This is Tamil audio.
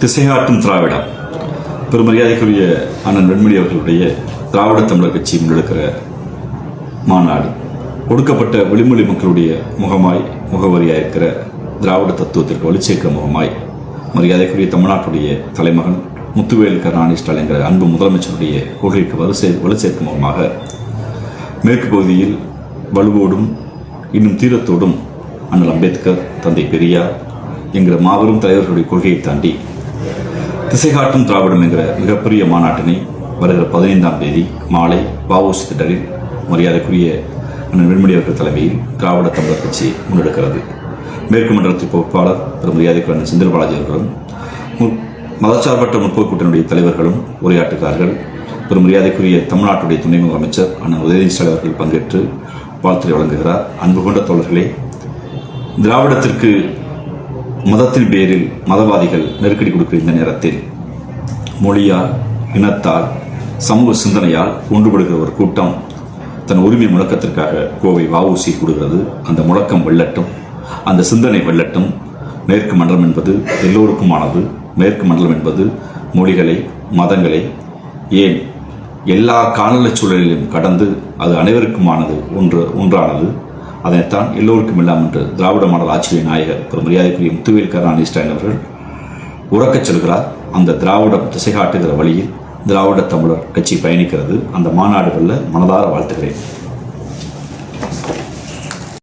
திசைகாட்டும் திராவிடம். பெருமரியாதைக்குரிய அண்ணன் வெண்மணி அவர்களுடைய திராவிட தமிழர் கட்சி முன்னெடுக்கிற மாநாடு. ஒடுக்கப்பட்ட வெளிமொழி மக்களுடைய முகமாய் முகவரியாக இருக்கிற திராவிட தத்துவத்திற்கு வலுச்சேர்க்கிற முகமாய் மரியாதைக்குரிய தமிழ்நாட்டுடைய தலைமகன் முத்துவேல் கருணாநிதி ஸ்டாலின் அன்பு முதலமைச்சருடைய கொள்கைக்கு வலுசே வலுச்சேர்க்கும் முகமாக மேற்கு பகுதியில் வலுவோடும் இன்னும் தீரத்தோடும் அண்ணல் அம்பேத்கர் தந்தை பெரியார் என்கிற மாபெரும் தலைவர்களுடைய கொள்கையை தாண்டி திசைகாட்டும் திராவிடம் என்கிற மிகப்பெரிய மாநாட்டினை வருகிற பதினைந்தாம் தேதி மாலை பாவோஸ் திடலில் மரியாதைக்குரிய அண்ணன் வெண்மணி அவர்கள் தலைமையில் திராவிட தமிழர் கட்சி முன்னெடுக்கிறது. மேற்கு மண்டலத்தின் பொறுப்பாளர் திரு மரியாதைக்குரிய அண்ணன் செந்தில் பாலாஜி அவர்களும் மதச்சார்பற்ற முற்போக்கு கூட்டணியுடைய தலைவர்களும் உரையாற்றுகிறார்கள். பெரும் மரியாதைக்குரிய தமிழ்நாட்டுடைய துணை முதலமைச்சர் அண்ணன் உதயநிதி ஸ்டாலின் அவர்கள் பங்கேற்று வாழ்த்துறை வழங்குகிறார். அன்பு கொண்ட தோழர்களே திராவிடத்திற்கு மதத்தின் பேரில் மதவாதிகள் நெருக்கடி கொடுக்கிற இந்த நேரத்தில் மொழியால் இனத்தால் சமூக சிந்தனையால் ஒன்றுபடுகிற ஒரு கூட்டம் தன் உரிமை முழக்கத்திற்காக கோவை வாவூசி கூடுகிறது. அந்த முழக்கம் வெள்ளட்டும் அந்த சிந்தனை வெள்ளட்டும் மேற்கு மண்டலம் என்பது எல்லோருக்குமானது. மேற்கு மண்டலம் என்பது மொழிகளை மதங்களை ஏன் எல்லா காலநிலை சூழலிலும் கடந்து அது அனைவருக்குமானது ஒன்று ஒன்றானது. அதைத்தான் எல்லோருக்கும் எல்லாம் என்று திராவிட மாடல் ஆட்சியை நாயகர் பெரும் மரியாதைக்குரிய முத்துவேல் கருணாநிதி ஸ்டாலின் அவர்கள் உறக்கச் சொல்கிறார் அந்த திராவிடம் திசை காட்டுகிற வழியில் திராவிட தமிழர் கட்சி பயணிக்கிறது. அந்த மாநாடுகளில் மனதார வாழ்த்துகிறேன்.